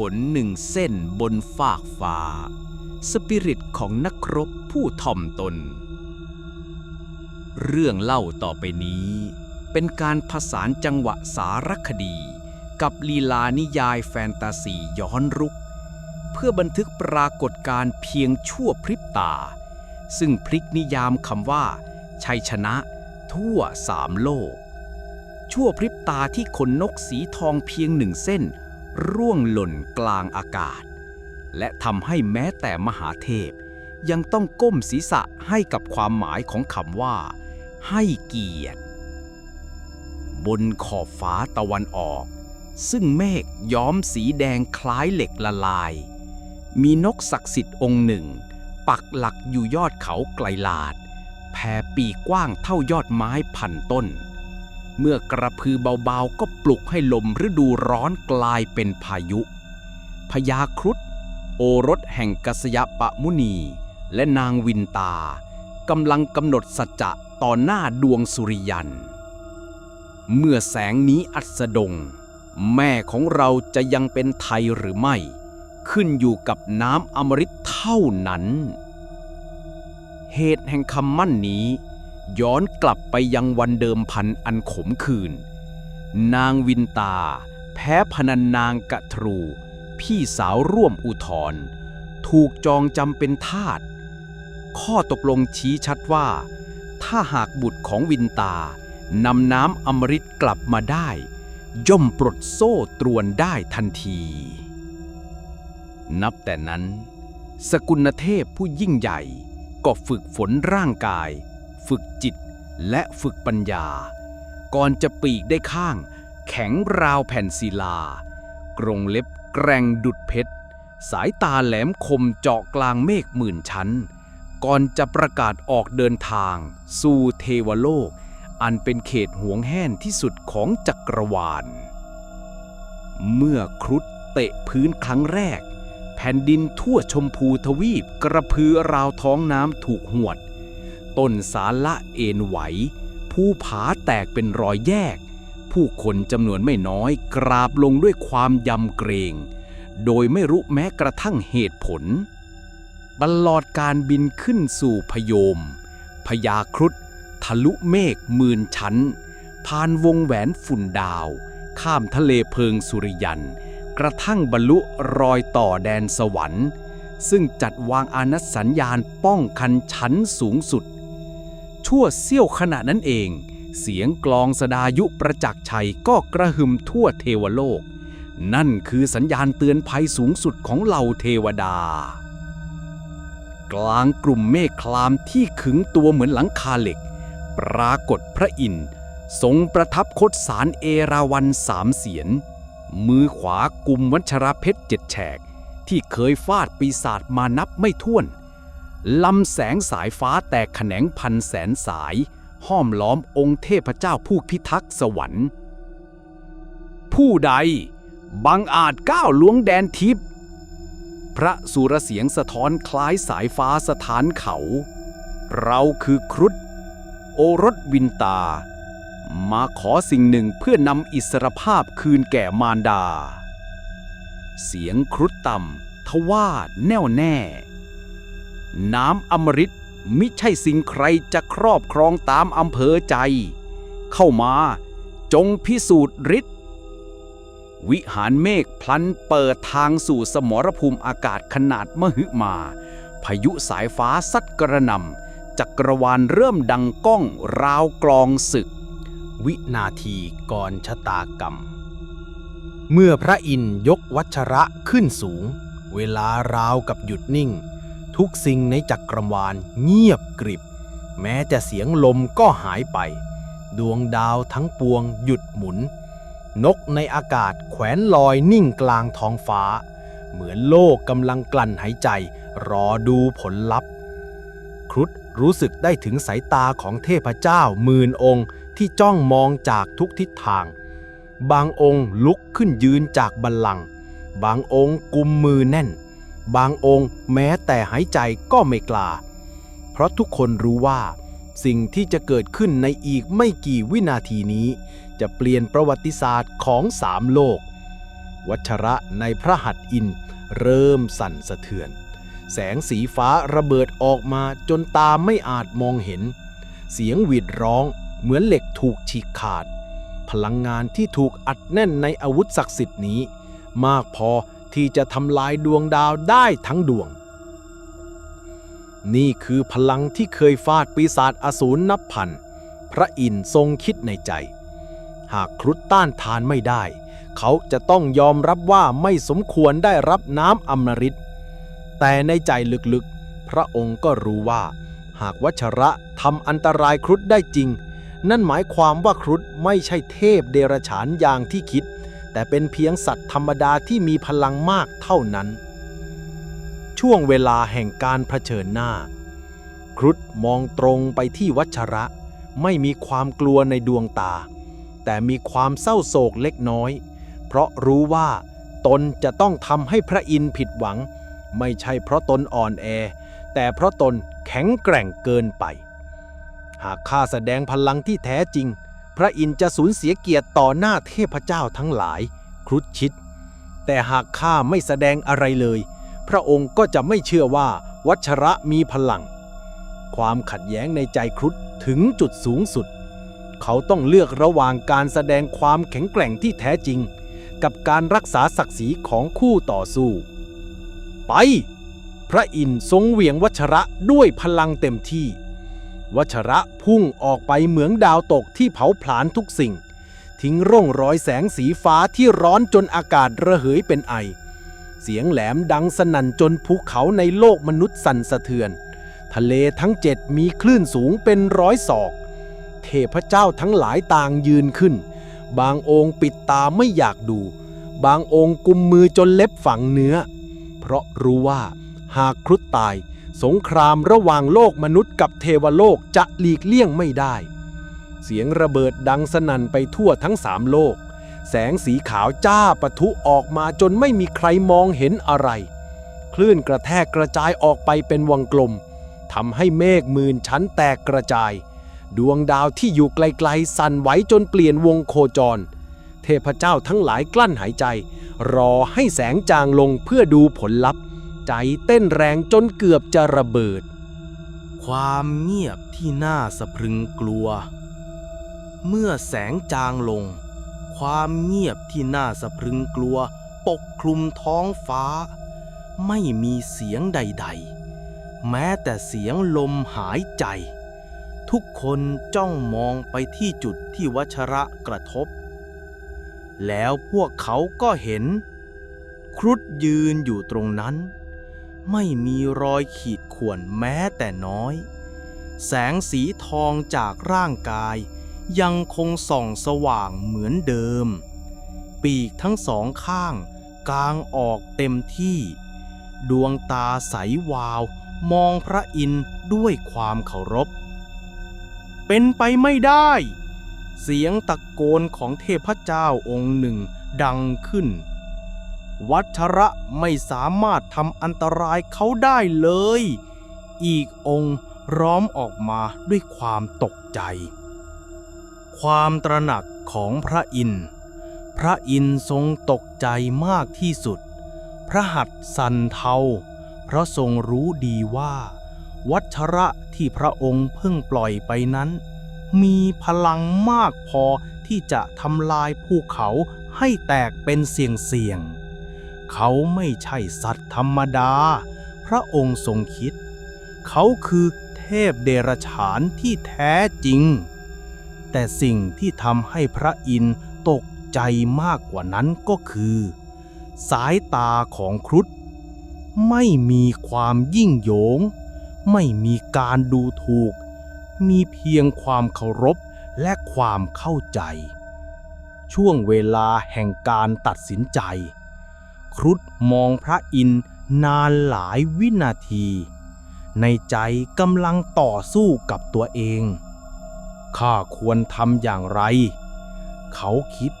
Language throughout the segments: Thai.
ขนหนึ่งเส้นบนฟากฟ้า สปิริตของนักรบผู้ถ่อมตน เรื่องเล่าต่อไปนี้ เป็นการผสานจังหวะสารคดี กับลีลานิยายแฟนตาซีย้อนรุก เพื่อบันทึกปรากฏการเพียงชั่วพริบตา ซึ่งพลิกนิยามคำว่า ชัยชนะ ทั่วสามโลก ชั่วพริบตาที่ขนนกสีทองเพียงหนึ่งเส้น ร่วงหล่นกลางอากาศ และทำให้แม้แต่มหาเทพ ยังต้องก้มศีรษะให้กับความหมายของคำว่า ให้เกียรติ บนขอบฟ้าตะวันออก ซึ่งเมฆย้อมสีแดงคล้ายเหล็กละลาย มีนกศักดิ์สิทธิ์องค์หนึ่ง ปักหลักอยู่ยอดเขาไกลลาดแผ่ปีกกว้างเท่ายอดไม้พันต้น เมื่อกระพือเบาๆ ก็ปลุกให้ลมฤดูร้อนกลายเป็นพายุ พญาครุฑโอรสแห่งกัสยปะมุนี และนางวินตากำลังกำหนดสัจจะต่อหน้าดวงสุริยัน เมื่อแสงนี้อัสดง แม่ของเราจะยังเป็นไทยหรือไม่ ขึ้นอยู่กับน้ำอมฤตเท่านั้น เหตุแห่งคำมั่นนี้ ย้อนกลับไปยังวันเดิมพันอันขมขื่นนางวินตา แพ้พนันนางกะทรู พี่สาวร่วมอุทธรถูกจองจำเป็นทาสข้อตกลงชี้ชัดว่า ถ้าหากบุตรของวินตานำน้ำอมฤตกลับมาได้ ย่อมปลดโซ่ตรวนได้ทันที นับแต่นั้น สกุลเทพผู้ยิ่งใหญ่ก็ฝึกฝนร่างกาย ฝึกจิต และฝึกปัญญา ก่อนจะปีกได้ข้าง แข็งราวแผ่นศิลา กรงเล็บแกร่งดุดเพชร สายตาแหลมคมเจาะกลางเมฆหมื่นชั้น ก่อนจะประกาศออกเดินทาง สู่เทวโลก อันเป็นเขตห่วงแห้นที่สุดของจักรวาล เมื่อครุฑเตะพื้นครั้งแรก แผ่นดินทั่วชมพูทวีปกระพือราวท้องน้ำถูกหวด ต้นสาละเอ็นไหว ผู้ผาแตกเป็นรอยแยก ผู้คนจำนวนไม่น้อยกราบลงด้วยความยำเกรง โดยไม่รู้แม้กระทั่งเหตุผลตลอดการบินขึ้นสู่พยมพญาครุฑทะลุเมฆหมื่นชั้น ผ่านวงแหวนฝุ่นดาว ข้ามทะเลเพิงสุริยัน กระทั่งบรรลุรอยต่อแดนสวรรค์ ซึ่งจัดวางอานัตสัญญาณป้องกันชั้นสูงสุด ชั่วเสี้ยวขณะนั้นเอง เสียงกลองสดายุประจักษ์ชัยก็กระหึ่มทั่วเทวโลก นั่นคือสัญญาณเตือนภัยสูงสุดของเหล่าเทวดา กลางกลุ่มเมฆคลามที่ขึงตัวเหมือนหลังคาเหล็ก ปรากฏพระอินทร์ทรงประทับคดสารเอราวันสามเสียน มือขวากุมวัชรเพชรเจ็ดแฉก ที่เคยฟาดปีศาจมานับไม่ถ้วน ลำแสงสายฟ้าแตกแขนงพันแสนสาย ห้อมล้อมองค์เทพเจ้าผู้พิทักษ์สวรรค์ ผู้ใดบังอาจก้าวล่วงแดนทิพย์พระสุรเสียงสะท้อนคล้ายสายฟ้าสถานเขา เราคือครุฑโอรสวินตา มาขอสิ่งหนึ่งเพื่อนำอิสรภาพคืนแก่มารดา เสียงครุฑต่ำทว่าแน่วแน่ น้ำอมฤตมิใช่สิ่งใครจะครอบครองตามอำเภอใจ เข้ามาจงพิสูจน์ฤทธิ์วิหารเมฆพลันเปิดทางสู่สมรภูมิอากาศขนาดมหึมา พายุสายฟ้าซัดกระนำจักรวาลเริ่มดังก้องราวกลองศึก วินาทีก่อนชะตากรรม เมื่อพระอินทร์ยกวัชระขึ้นสูง เวลาราวกับหยุดนิ่ง ทุกสิ่งในจักรวาลเงียบกริบ แม้จะเสียงลมก็หายไป ดวงดาวทั้งปวงหยุดหมุน นกในอากาศแขวนลอยนิ่งกลางท้องฟ้า เหมือนโลกกำลังกลั่นหายใจ รอดูผลลัพธ์ ครุฑรู้สึกได้ถึงสายตาของเทพเจ้าหมื่นองค์ที่จ้องมองจากทุกทิศทาง บางองค์ลุกขึ้นยืนจากบัลลังก์บางองค์กุมมือแน่น บางองค์แม้แต่หายใจก็ไม่กล้า เพราะทุกคนรู้ว่า สิ่งที่จะเกิดขึ้นในอีกไม่กี่วินาทีนี้ จะเปลี่ยนประวัติศาสตร์ของสามโลก วัชระในพระหัตถ์อินเริ่มสั่นสะเทือน แสงสีฟ้าระเบิดออกมาจนตาไม่อาจมองเห็น เสียงหวีดร้องเหมือนเหล็กถูกฉีกขาด พลังงานที่ถูกอัดแน่นในอาวุธศักดิ์สิทธิ์นี้ มากพอ ที่จะทำลายดวงดาวได้ทั้งดวง นี่คือพลังที่เคยฟาดปีศาจอสูรนับพัน พระอินทร์ทรงคิดในใจ หากครุฑต้านทานไม่ได้ เขาจะต้องยอมรับว่าไม่สมควรได้รับน้ำอมฤตแต่ในใจลึกๆ พระองค์ก็รู้ว่า หากวัชระทำอันตรายครุฑได้จริง นั่นหมายความว่าครุฑไม่ใช่เทพเดรฉานอย่างที่คิด แต่เป็นเพียงสัตว์ธรรมดาที่มีพลังมากเท่านั้น ช่วงเวลาแห่งการเผชิญหน้า ครุฑมองตรงไปที่วัชระ ไม่มีความกลัวในดวงตา แต่มีความเศร้าโศกเล็กน้อย เพราะรู้ว่า ตนจะต้องทำให้พระอินทร์ผิดหวัง ไม่ใช่เพราะตนอ่อนแอ แต่เพราะตนแข็งแกร่งเกินไป หากข้าแสดงพลังที่แท้จริง พระอินทร์จะสูญเสียเกียรติต่อหน้าเทพเจ้าทั้งหลาย ครุฑชิดแต่หากข้าไม่แสดงอะไรเลย พระองค์ก็จะไม่เชื่อว่าวัชระมีพลัง ความขัดแย้งในใจครุฑถึงจุดสูงสุด เขาต้องเลือกระหว่างการแสดงความแข็งแกร่งที่แท้จริง กับการรักษาศักดิ์ศรีของคู่ต่อสู้ ไป พระอินทร์ทรงเหวี่ยงวัชระด้วยพลังเต็มที่ วัชระพุ่งออกไปเหมือนดาวตกที่เผาผลาญทุกสิ่ง ทิ้งร่องรอยแสงสีฟ้าที่ร้อนจนอากาศระเหยเป็นไอ เสียงแหลมดังสนั่นจนภูเขาในโลกมนุษย์สั่นสะเทือน ทะเลทั้งเจ็ดมีคลื่นสูงเป็นร้อยศอก เทพเจ้าทั้งหลายต่างยืนขึ้น บางองค์ปิดตาไม่อยากดู บางองค์กุมมือจนเล็บฝังเนื้อ เพราะรู้ว่าหากครุฑตาย สงครามระหว่างโลกมนุษย์กับเทวโลกจะหลีกเลี่ยงไม่ได้ เสียงระเบิดดังสนั่นไปทั่วทั้งสามโลก แสงสีขาวจ้าปะทุออกมาจนไม่มีใครมองเห็นอะไร คลื่นกระแทกกระจายออกไปเป็นวงกลมทำให้เมฆหมื่นชั้นแตกกระจาย ดวงดาวที่อยู่ไกลๆ สั่นไหวจนเปลี่ยนวงโคจร เทพเจ้าทั้งหลายกลั้นหายใจ รอให้แสงจางลงเพื่อดูผลลัพธ์ ใจเต้นแรงจนเกือบจะระเบิด ความเงียบที่น่าสะพรึงกลัว เมื่อแสงจางลง ความเงียบที่น่าสะพรึงกลัว ปกคลุมท้องฟ้า ไม่มีเสียงใด ๆ แม้แต่เสียงลมหายใจ ทุกคนจ้องมองไปที่จุดที่วัชระกระทบ แล้วพวกเขาก็เห็นครุฑยืนอยู่ตรงนั้น ไม่มีรอยขีดข่วนแม้แต่น้อย แสงสีทองจากร่างกาย ยังคงส่องสว่างเหมือนเดิม ปีกทั้งสองข้างกางออกเต็มที่ ดวงตาใสวาว มองพระอินทร์ด้วยความเคารพ เป็นไปไม่ได้ เสียงตะโกนของเทพเจ้าองค์หนึ่งดังขึ้น วัชระไม่สามารถทำอันตรายเขาได้เลย อีกองค์ร้อมออกมาด้วยความตกใจ ความตระหนักของพระอินทร์ พระอินทร์ทรงตกใจมากที่สุด พระหัตถ์สันเทา เพราะทรงรู้ดีว่า วัชระที่พระองค์เพิ่งปล่อยไปนั้น มีพลังมากพอที่จะทำลายภูเขาให้แตกเป็นเสียงๆ เขาไม่ใช่สัตว์ธรรมดา พระองค์ทรงคิด เขาคือเทพเดรฉานที่แท้จริง แต่สิ่งที่ทำให้พระอินทร์ตกใจมากกว่านั้นก็คือ สายตาของครุฑไม่มีความยิ่งโยง ไม่มีการดูถูก มีเพียงความเคารพและความเข้าใจ ช่วงเวลาแห่งการตัดสินใจ ครุฑมองพระอินทร์นานหลายวินาที ในใจกำลังต่อสู้กับตัวเอง ข้าควรทำอย่างไร เขาคิด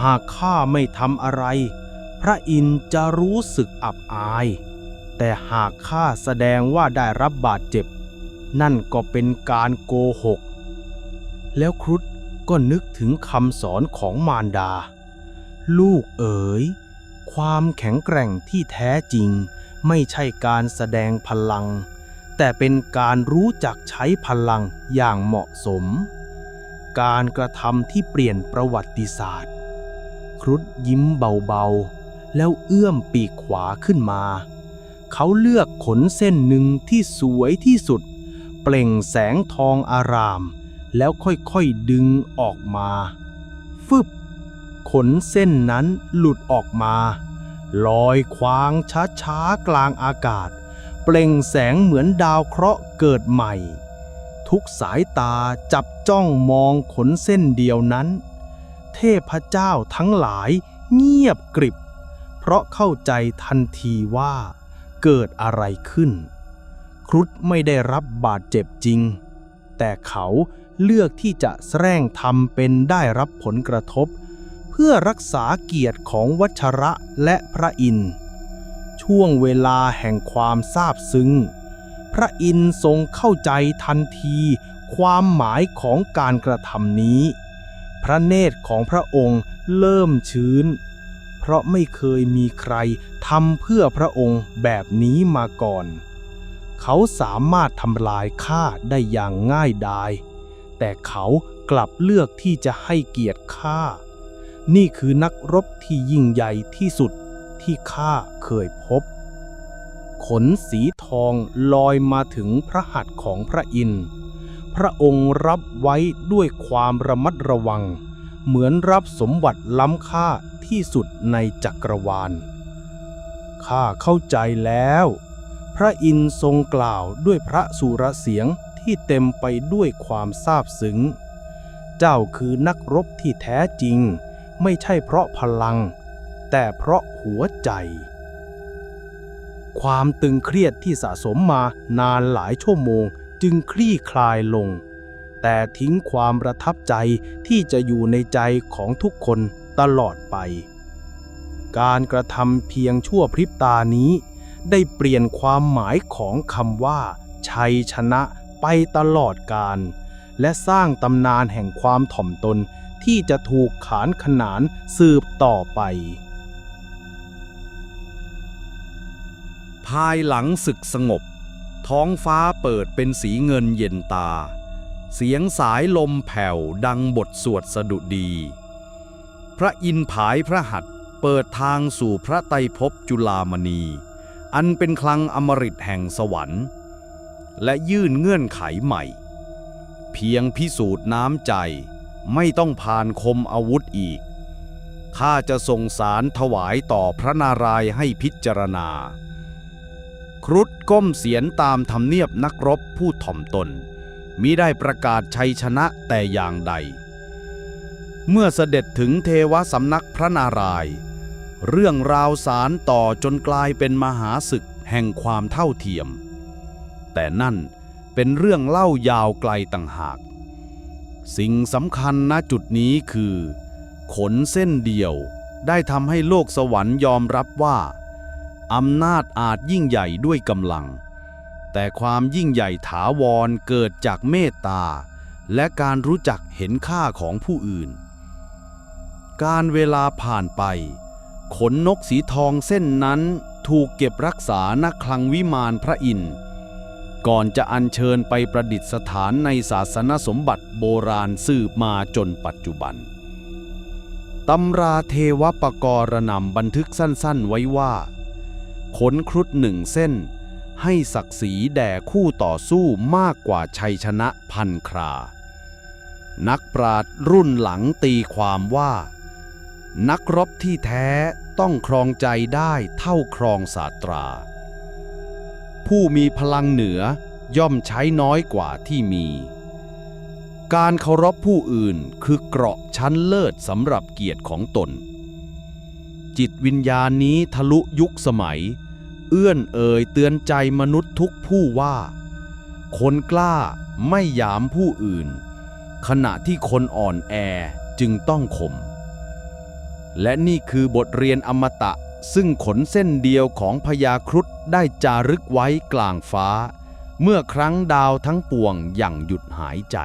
หากข้าไม่ทำอะไร พระอินทร์จะรู้สึกอับอาย แต่หากข้าแสดงว่าได้รับบาดเจ็บ นั่นก็เป็นการโกหก แล้วครุฑก็นึกถึงคำสอนของมารดา ลูกเอ๋ย ความแข็งแกร่งที่แท้จริง ไม่ใช่การแสดงพลัง แต่เป็นการรู้จักใช้พลังอย่างเหมาะสม การกระทำที่เปลี่ยนประวัติศาสตร์ ครุฑยิ้มเบาๆ แล้วเอื้อมปีกขวาขึ้นมา เขาเลือกขนเส้นหนึ่งที่สวยที่สุด เปล่งแสงทองอาราม แล้วค่อยๆดึงออกมา ฟึบ ขนเส้นนั้นหลุดออกมา ลอยควางช้าๆกลางอากาศ เปล่งแสงเหมือนดาวเคราะห์เกิดใหม่ ทุกสายตาจับจ้องมองขนเส้นเดียวนั้น เทพเจ้าทั้งหลายเงียบกริบ เพราะเข้าใจทันทีว่าเกิดอะไรขึ้น ครุฑไม่ได้รับบาดเจ็บจริง แต่เขาเลือกที่จะแสร้งทำเป็นได้รับผลกระทบ เพื่อรักษาเกียรติของวัชระและพระอินทร์ช่วงเวลาแห่งความซาบซึ้ง พระอินทร์ทรงเข้าใจทันทีความหมายของการกระทำนี้ พระเนตรของพระองค์เริ่มชื้น เพราะไม่เคยมีใครทำเพื่อพระองค์แบบนี้มาก่อน เขาสามารถทำลายข้าได้อย่างง่ายดาย แต่เขากลับเลือกที่จะให้เกียรติข้า นี่คือนักรบที่ยิ่งใหญ่ที่สุดที่ข้าเคยพบ ขนสีทองลอยมาถึงพระหัตถ์ของพระอินทร์ พระองค์รับไว้ด้วยความระมัดระวัง เหมือนรับสมบัติล้ำค่าที่สุดในจักรวาล ข้าเข้าใจแล้ว พระอินทร์ทรงกล่าวด้วยพระสุรเสียงที่เต็มไปด้วยความซาบซึ้ง เจ้าคือนักรบที่แท้จริง ไม่ใช่เพราะพลัง แต่เพราะหัวใจ ความตึงเครียดที่สะสมมานานหลายชั่วโมงจึงคลี่คลายลง แต่ทิ้งความประทับใจที่จะอยู่ในใจของทุกคนตลอดไป การกระทำเพียงชั่วพริบตานี้ ได้เปลี่ยนความหมายของคำว่า ชัยชนะไปตลอดกาลและสร้างตำนานแห่งความถ่อมตน ที่จะถูกขานขนานสืบต่อไป ภายหลังศึกสงบ ท้องฟ้าเปิดเป็นสีเงินเย็นตา เสียงสายลมแผ่วดังบทสวดสดุดี พระอินผายพระหัตเปิดทางสู่พระไตรภพจุลามณี อันเป็นคลังอมฤตแห่งสวรรค์ และยื่นเงื่อนไขใหม่ เพียงพิสูจน์น้ำใจ ไม่ต้องผ่านคมอาวุธอีก ข้าจะส่งสารถวายต่อพระนารายให้พิจารณา ครุฑก้มเสียนตามทำเนียบนักรบผู้ถ่อมตนมิได้ประกาศชัยชนะแต่อย่างใด เมื่อเสด็จถึงเทวสำนักพระนารายณ์เรื่องราวสารต่อจนกลายเป็นมหาศึกแห่งความเท่าเทียม แต่นั่นเป็นเรื่องเล่ายาวไกลต่างหาก สิ่งสำคัญณจุดนี้คือ ขนเส้นเดียวได้ทำให้โลกสวรรค์ยอมรับว่าอำนาจอาจยิ่งใหญ่ด้วยกำลัง แต่ความยิ่งใหญ่ถาวรเกิดจากเมตตา และการรู้จักเห็นค่าของผู้อื่น การเวลาผ่านไป ขนนกสีทองเส้นนั้นถูกเก็บรักษาณคลังวิมานพระอินทร์ ก่อนจะอัญเชิญไปประดิษฐานในศาสนสมบัติโบราณสืบมาจนปัจจุบันตำราเทวปกรณำบันทึกสั้นๆไว้ว่า ขนครุฑหนึ่งเส้น ให้ศักดิ์ศรีแด่คู่ต่อสู้มากกว่าชัยชนะพันครา นักปราดรุ่นหลังตีความว่า นักรบที่แท้ต้องครองใจได้เท่าครองศาสตรา ผู้มีพลังเหนือย่อมใช้น้อยกว่าที่มี การเคารพผู้อื่นคือเกราะชั้นเลิศสำหรับเกียรติของตน จิตวิญญาณนี้ทะลุยุคสมัย เอื้อนเอ่ยเตือนใจมนุษย์ทุกผู้ว่า คนกล้าไม่ยามผู้อื่น ขณะที่คนอ่อนแอจึงต้องข่มและนี่คือบทเรียนอมตะ ซึ่งขนเส้นเดียวของพญาครุฑได้จารึกไว้กลางฟ้า เมื่อครั้งดาวทั้งปวงอย่างหยุดหายใจ